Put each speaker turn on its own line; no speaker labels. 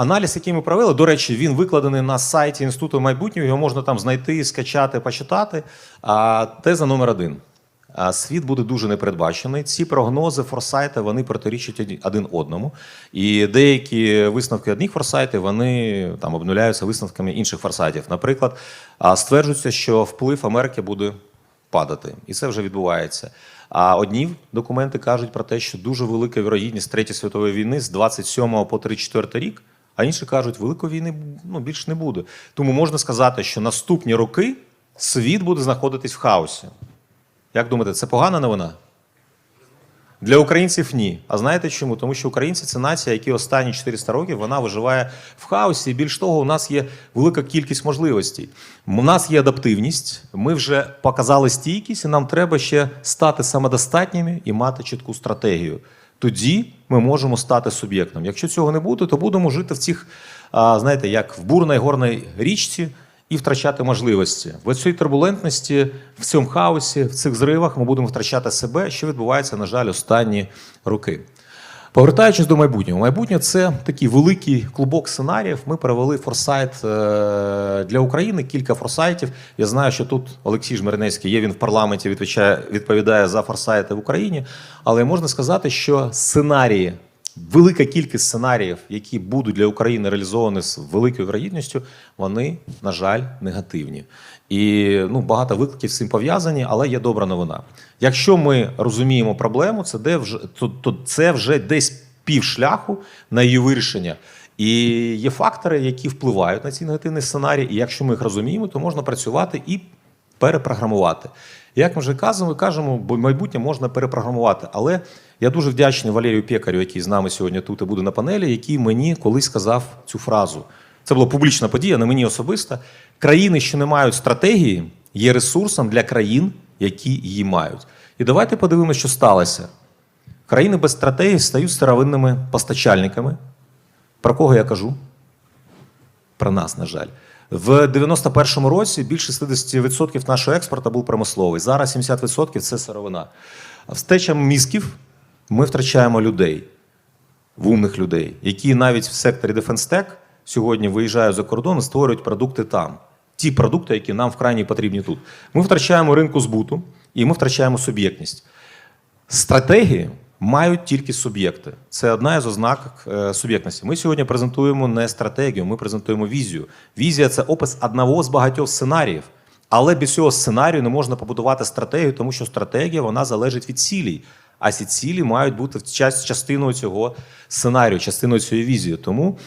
аналіз, який ми провели, до речі, він викладений на сайті Інституту майбутнього. Його можна там знайти, скачати, почитати. А, теза номер один. Світ буде дуже непередбачений. Ці прогнози, форсайти вони протирічать один одному. І деякі висновки одних форсайтів вони там обнуляються висновками інших форсайтів. Наприклад, стверджується, що вплив Америки буде падати, і це вже відбувається. А одні документи кажуть про те, що дуже велика вірогідність Третьої світової війни з 27 по 34 рік, а інші кажуть, великої війни ну, більше не буде. Тому можна сказати, що наступні роки світ буде знаходитись в хаосі. Як думаєте, це погана новина? Для українців ні. А знаєте чому? Тому що українці це нація, які останні 400 років вона виживає в хаосі. Більш того, у нас є велика кількість можливостей. У нас є адаптивність. Ми вже показали стійкість, і нам треба ще стати самодостатніми і мати чітку стратегію. Тоді ми можемо стати суб'єктом. Якщо цього не буде, то будемо жити в цих, знаєте, як в бурній горній річці і втрачати можливості. В цій турбулентності, в цьому хаосі, в цих зривах ми будемо втрачати себе, що відбувається, на жаль, останні роки. Повертаючись до майбутнього, майбутнє це такий великий клубок сценаріїв. Ми провели форсайт е, для України, кілька форсайтів. Я знаю, що тут Олексій Жмернецький є. Він в парламенті відповідає за форсайти в Україні. Але можна сказати, що сценарії, велика кількість сценаріїв, які будуть для України реалізовані з великою вірогідністю, вони, на жаль, негативні. І ну, багато викликів з цим пов'язані, але є добра новина. Якщо ми розуміємо проблему, це де вже то, то це вже десь півшляху на її вирішення. І є фактори, які впливають на ці негативні сценарії. І якщо ми їх розуміємо, то можна працювати і перепрограмувати. Як ми вже кажемо, кажемо, бо майбутнє можна перепрограмувати. Але я дуже вдячний Валерію Пекарю, який з нами сьогодні тут і буде на панелі, який мені колись сказав цю фразу. Це була публічна подія, не мені особисто. Країни, що не мають стратегії, є ресурсом для країн, які її мають. І давайте подивимося, що сталося. Країни без стратегії стають старовинними постачальниками. Про кого я кажу? Про нас, на жаль. В 91-му році більше 60% нашого експорту був промисловий. Зараз 70% це сировина. Встеча мізків ми втрачаємо людей, вумних людей, які навіть в секторі DefenseTech сьогодні виїжджають за кордон і створюють продукти там. Ті продукти, які нам вкрайні потрібні тут. Ми втрачаємо ринку збуту і ми втрачаємо суб'єктність. Стратегії мають тільки суб'єкти. Це одна із ознак е, суб'єктності. Ми сьогодні презентуємо не стратегію, ми презентуємо візію. Візія це опис одного з багатьох сценаріїв. Але без цього сценарію не можна побудувати стратегію, тому що стратегія вона залежить від цілей. А ці цілі мають бути частиною цього сценарію, частиною цієї візії. Тому